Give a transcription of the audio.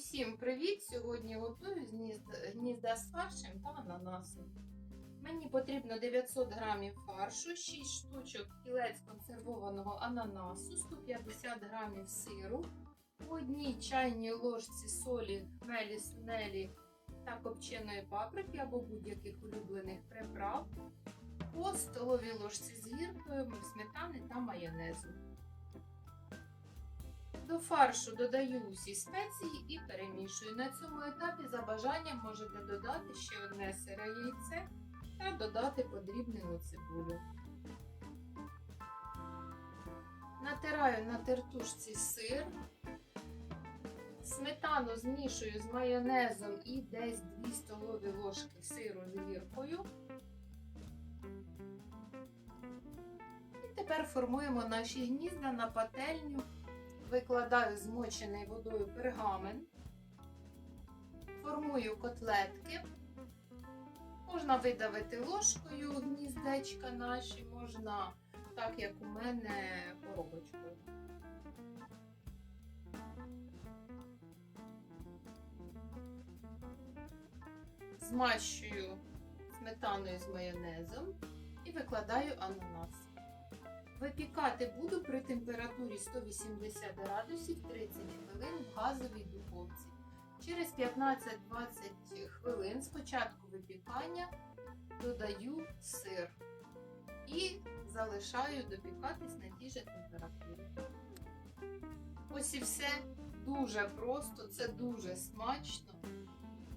Усім привіт! Сьогодні готую гнізда, з фаршем та ананасом. Мені потрібно 900 грамів фаршу, 6 штучок кілець консервованого ананасу, 150 грамів сиру, по одній чайній ложці солі, хмелі, сунелі та копченої паприки або будь-яких улюблених приправ, по столовій ложці з гіркою, сметани та майонезу. До фаршу додаю усі спеції і перемішую. На цьому етапі за бажанням можете додати ще одне сире яйце та додати подрібнену цибулю. Натираю на тертушці сир, сметану змішую з майонезом і десь 2 столові ложки сиру з гіркою. І тепер формуємо наші гнізда на пательню. Викладаю змочений водою пергамент, формую котлетки. Можна видавити ложкою гніздечка наші, можна, так як у мене, коробочкою. Змащую сметаною з майонезом і викладаю ананас. Випікати буду при температурі 180 градусів 30 хвилин в газовій духовці. Через 15-20 хвилин спочатку випікання додаю сир і залишаю допікатись на тій же температурі. Ось і все дуже просто, це дуже смачно.